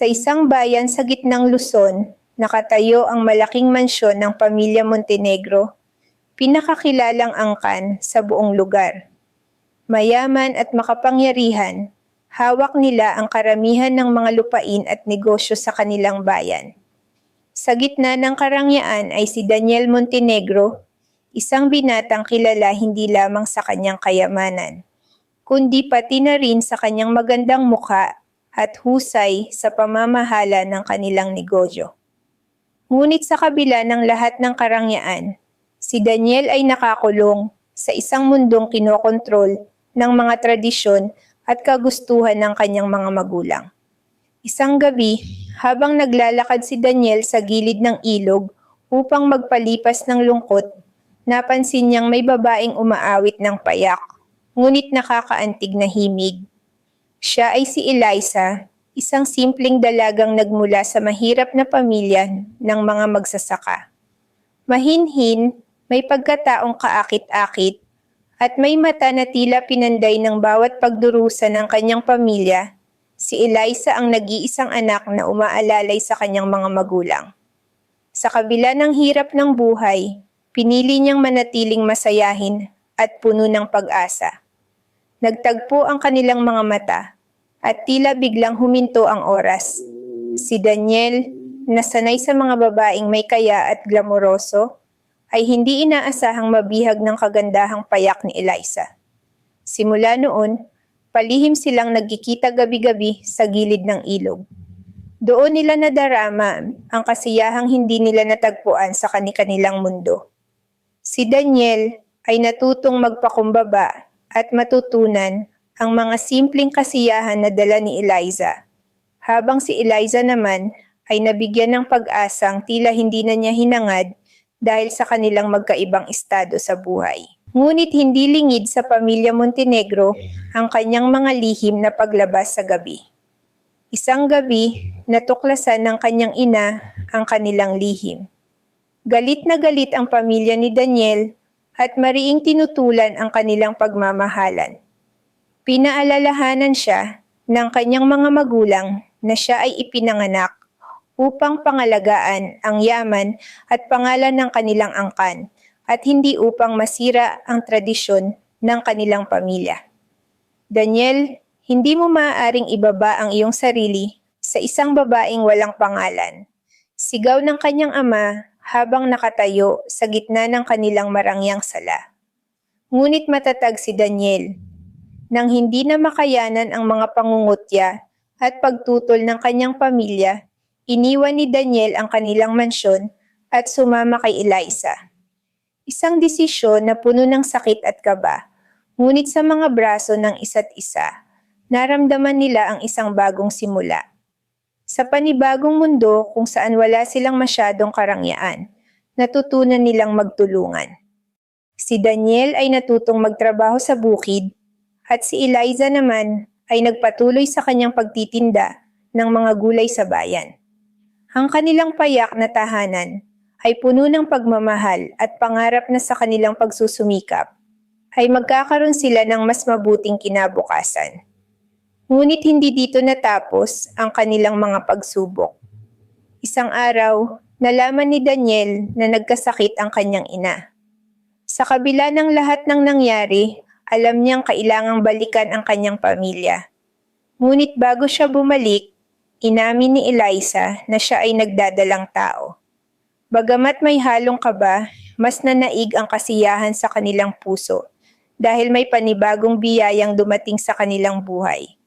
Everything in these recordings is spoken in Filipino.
Sa isang bayan sa gitnang Luzon, nakatayo ang malaking mansyon ng pamilya Montenegro, pinakakilalang angkan sa buong lugar. Mayaman at makapangyarihan, hawak nila ang karamihan ng mga lupain at negosyo sa kanilang bayan. Sa gitna ng karangyaan ay si Daniel Montenegro, isang binatang kilala hindi lamang sa kanyang kayamanan, kundi pati na rin sa kanyang magandang mukha at husay sa pamamahala ng kanilang negosyo. Ngunit sa kabila ng lahat ng karangyaan, si Daniel ay nakakulong sa isang mundong kinokontrol ng mga tradisyon at kagustuhan ng kanyang mga magulang. Isang gabi, habang naglalakad si Daniel sa gilid ng ilog upang magpalipas ng lungkot, napansin niyang may babaeng umaawit ng payak, ngunit nakakaantig na himig. Siya ay si Eliza, isang simpleng dalagang nagmula sa mahirap na pamilya ng mga magsasaka. Mahinhin, may pagkataong kaakit-akit, at may mata na tila pinanday ng bawat pagdurusa ng kanyang pamilya Si Eliza ang nag-iisang anak na umaalalay sa kanyang mga magulang. Sa kabila ng hirap ng buhay, pinili niyang manatiling masayahin at puno ng pag-asa. Nagtagpo ang kanilang mga mata at tila biglang huminto ang oras. Si Daniel, na sanay sa mga babaeng may kaya at glamoroso, ay hindi inaasahang mabihag ng kagandahang payak ni Eliza. Simula noon, Palihim silang nagkikita gabi-gabi sa gilid ng ilog. Doon nila nadarama ang kasiyahang hindi nila natagpuan sa kanilang mundo. Si Daniel ay natutong magpakumbaba at matutunan ang mga simpleng kasiyahan na dala ni Eliza. Habang si Eliza naman ay nabigyan ng pag-asang tila hindi na niya hinangad dahil sa kanilang magkaibang estado sa buhay. Ngunit hindi lingid sa pamilya Montenegro ang kanyang mga lihim na paglabas sa gabi. Isang gabi, natuklasan ng kanyang ina ang kanilang lihim. Galit na galit ang pamilya ni Daniel at mariing tinutulan ang kanilang pagmamahalan. Pinaalalahanan siya ng kanyang mga magulang na siya ay ipinanganak upang pangalagaan ang yaman at pangalan ng kanilang angkan at hindi upang masira ang tradisyon ng kanilang pamilya. Daniel, hindi mo maaaring ibaba ang iyong sarili sa isang babaeng walang pangalan. Sigaw ng kanyang ama habang nakatayo sa gitna ng kanilang marangyang sala. Ngunit matatag si Daniel. Nang hindi na makayanan ang mga pangungutya at pagtutol ng kanyang pamilya, iniwan ni Daniel ang kanilang mansyon at sumama kay Eliza. Isang desisyon na puno ng sakit at kaba, ngunit sa mga braso ng isa't isa, naramdaman nila ang isang bagong simula. Sa panibagong mundo kung saan wala silang masyadong karangyaan, natutunan nilang magtulungan. Si Daniel ay natutong magtrabaho sa bukid at si Eliza naman ay nagpatuloy sa kanyang pagtitinda ng mga gulay sa bayan. Ang kanilang payak na tahanan ay puno ng pagmamahal at pangarap na sa kanilang pagsusumikap, ay magkakaroon sila ng mas mabuting kinabukasan. Ngunit hindi dito natapos ang kanilang mga pagsubok. Isang araw, nalaman ni Daniel na nagkasakit ang kanyang ina. Sa kabila ng lahat ng nangyari, alam niyang kailangang balikan ang kanyang pamilya. Ngunit bago siya bumalik, inamin ni Eliza na siya ay nagdadalang tao. Bagamat may halong kaba, mas nanaig ang kasiyahan sa kanilang puso dahil may panibagong biyayang dumating sa kanilang buhay.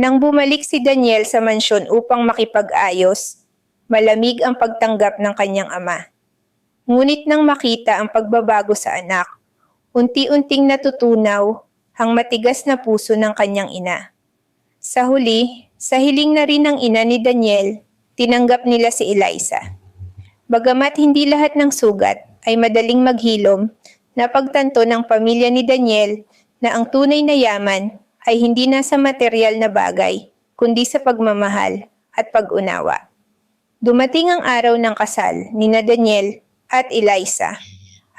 Nang bumalik si Daniel sa mansyon upang makipag-ayos, malamig ang pagtanggap ng kanyang ama. Ngunit nang makita ang pagbabago sa anak, unti-unting natutunaw ang matigas na puso ng kanyang ina. Sa huli, sa hiling na rin ng ina ni Daniel, tinanggap nila si Eliza. Bagamat hindi lahat ng sugat ay madaling maghilom, napagtanto ng pamilya ni Daniel na ang tunay na yaman ay hindi nasa material na bagay, kundi sa pagmamahal at pag-unawa. Dumating ang araw ng kasal ni na Daniel at Eliza,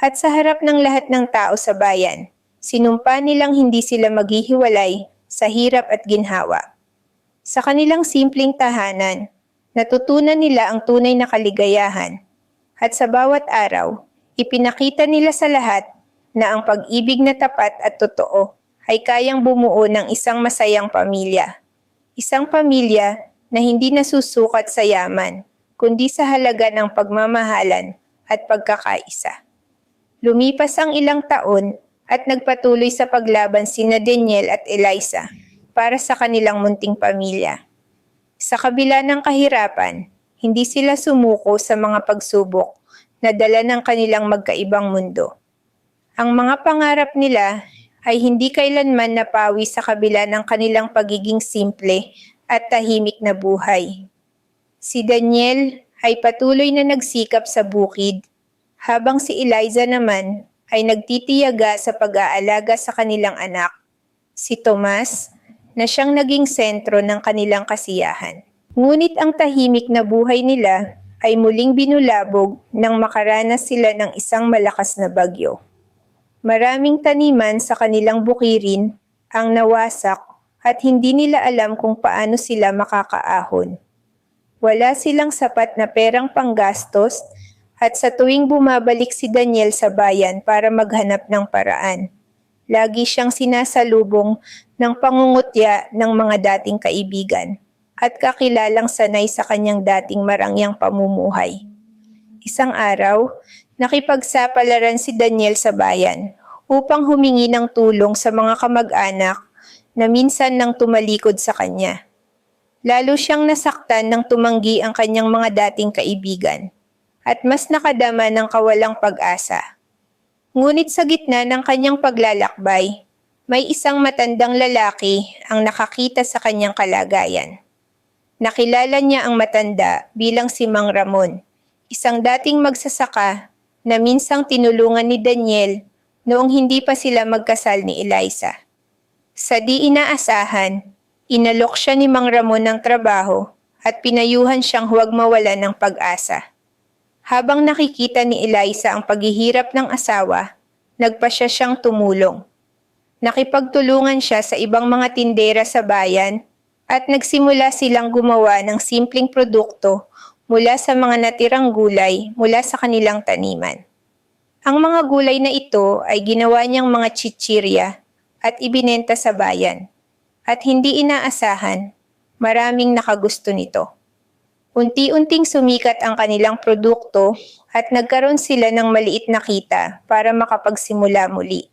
at sa harap ng lahat ng tao sa bayan, sinumpa nilang hindi sila maghihiwalay sa hirap at ginhawa. Sa kanilang simpleng tahanan, natutunan nila ang tunay na kaligayahan. At sa bawat araw, ipinakita nila sa lahat na ang pag-ibig na tapat at totoo ay kayang bumuo ng isang masayang pamilya. Isang pamilya na hindi nasusukat sa yaman, kundi sa halaga ng pagmamahalan at pagkakaisa. Lumipas ang ilang taon at nagpatuloy sa paglaban sina Daniel at Eliza para sa kanilang munting pamilya. Sa kabila ng kahirapan, hindi sila sumuko sa mga pagsubok na dala ng kanilang magkaibang mundo. Ang mga pangarap nila ay hindi kailanman napawi sa kabila ng kanilang pagiging simple at tahimik na buhay. Si Daniel ay patuloy na nagsikap sa bukid, habang si Eliza naman ay nagtitiyaga sa pag-aalaga sa kanilang anak, si Tomas, na siyang naging sentro ng kanilang kasiyahan. Ngunit ang tahimik na buhay nila ay muling binulabog nang makaranas sila ng isang malakas na bagyo. Maraming taniman sa kanilang bukirin ang nawasak at hindi nila alam kung paano sila makakaahon. Wala silang sapat na perang panggastos at sa tuwing bumabalik si Daniel sa bayan para maghanap ng paraan, lagi siyang sinasalubong ng pangungutya ng mga dating kaibigan at kakilalang sanay sa kanyang dating marangyang pamumuhay. Isang araw, nakipagsapalaran si Daniel sa bayan upang humingi ng tulong sa mga kamag-anak na minsan nang tumalikod sa kanya. Lalo siyang nasaktan nang tumanggi ang kanyang mga dating kaibigan at mas nakadama ng kawalang pag-asa. Ngunit sa gitna ng kanyang paglalakbay, may isang matandang lalaki ang nakakita sa kanyang kalagayan. Nakilala niya ang matanda bilang si Mang Ramon, isang dating magsasaka na minsang tinulungan ni Daniel noong hindi pa sila magkasal ni Eliza. Sa di inaasahan, inalok siya ni Mang Ramon ng trabaho at pinayuhan siyang huwag mawala ng pag-asa. Habang nakikita ni Eliza ang paghihirap ng asawa, nagpa siya siyang tumulong. Nakipagtulungan siya sa ibang mga tindera sa bayan at nagsimula silang gumawa ng simpleng produkto mula sa mga natirang gulay mula sa kanilang taniman. Ang mga gulay na ito ay ginawa niyang mga chichirya at ibinenta sa bayan. At hindi inaasahan, maraming nakagusto nito. Unti-unting sumikat ang kanilang produkto at nagkaroon sila ng maliit na kita para makapagsimula muli.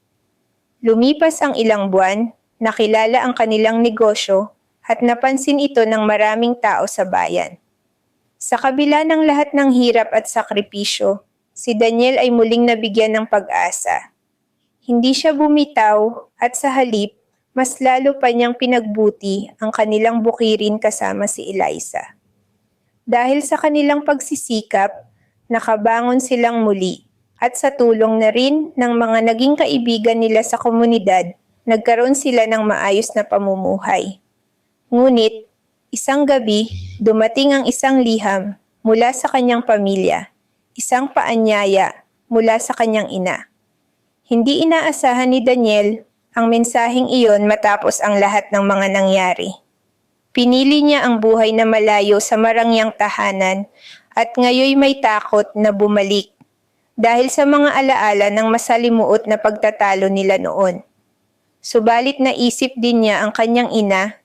Lumipas ang ilang buwan, nakilala ang kanilang negosyo at napansin ito ng maraming tao sa bayan. Sa kabila ng lahat ng hirap at sakripisyo, si Daniel ay muling nabigyan ng pag-asa. Hindi siya bumitaw at sa halip, mas lalo pa niyang pinagbuti ang kanilang bukirin kasama si Eliza. Dahil sa kanilang pagsisikap, nakabangon silang muli at sa tulong na rin ng mga naging kaibigan nila sa komunidad, nagkaroon sila ng maayos na pamumuhay. Ngunit, isang gabi, dumating ang isang liham mula sa kanyang pamilya, isang paanyaya mula sa kanyang ina. Hindi inaasahan ni Daniel ang mensaheng iyon matapos ang lahat ng mga nangyari. Pinili niya ang buhay na malayo sa marangyang tahanan at ngayoy may takot na bumalik dahil sa mga alaala ng masalimuot na pagtatalo nila noon. Subalit naisip din niya ang kanyang ina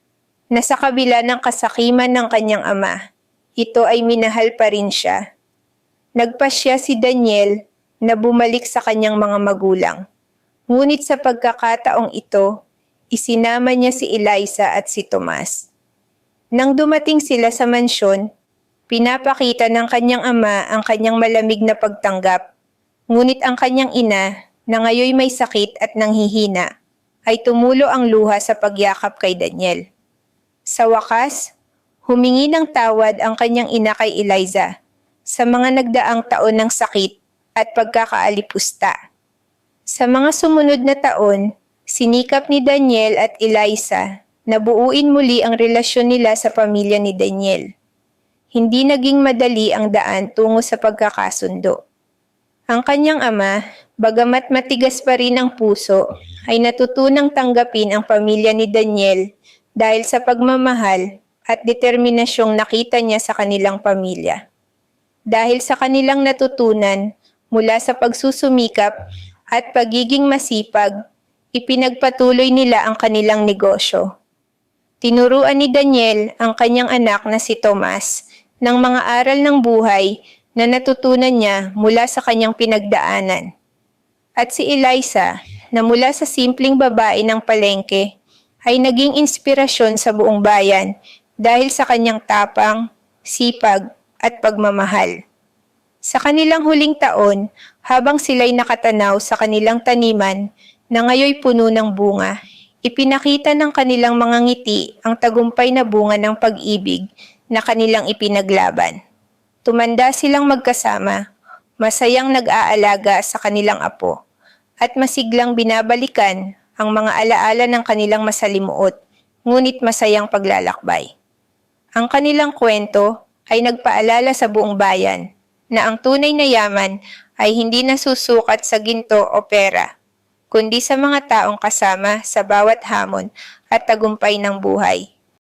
na sa kabila ng kasakiman ng kanyang ama, ito ay minahal pa rin siya. Nagpasya si Daniel na bumalik sa kanyang mga magulang. Ngunit sa pagkakataong ito, isinama niya si Eliza at si Tomas. Nang dumating sila sa mansyon, pinapakita ng kanyang ama ang kanyang malamig na pagtanggap. Ngunit ang kanyang ina, na ngayoy may sakit at nanghihina, ay tumulo ang luha sa pagyakap kay Daniel. Sa wakas, humingi ng tawad ang kanyang ina kay Eliza sa mga nagdaang taon ng sakit at pagkakaalipusta. Sa mga sumunod na taon, sinikap ni Daniel at Eliza na buuin muli ang relasyon nila sa pamilya ni Daniel. Hindi naging madali ang daan tungo sa pagkakasundo. Ang kanyang ama, bagamat matigas pa rin ang puso, ay natutunang tanggapin ang pamilya ni Daniel dahil sa pagmamahal at determinasyong nakita niya sa kanilang pamilya. Dahil sa kanilang natutunan mula sa pagsusumikap at pagiging masipag, ipinagpatuloy nila ang kanilang negosyo. Tinuruan ni Daniel ang kanyang anak na si Tomas ng mga aral ng buhay na natutunan niya mula sa kanyang pinagdaanan. At si Eliza, na mula sa simpleng babae ng palengke, ay naging inspirasyon sa buong bayan dahil sa kanyang tapang, sipag, at pagmamahal. Sa kanilang huling taon, habang sila'y nakatanaw sa kanilang taniman na ngayoy puno ng bunga, ipinakita ng kanilang mga ngiti ang tagumpay na bunga ng pag-ibig na kanilang ipinaglaban. Tumanda silang magkasama, masayang nag-aalaga sa kanilang apo, at masiglang binabalikan ang mga alaala ng kanilang masalimuot, ngunit masayang paglalakbay. Ang kanilang kwento ay nagpaalala sa buong bayan na ang tunay na yaman ay hindi nasusukat sa ginto o pera, kundi sa mga taong kasama sa bawat hamon at tagumpay ng buhay.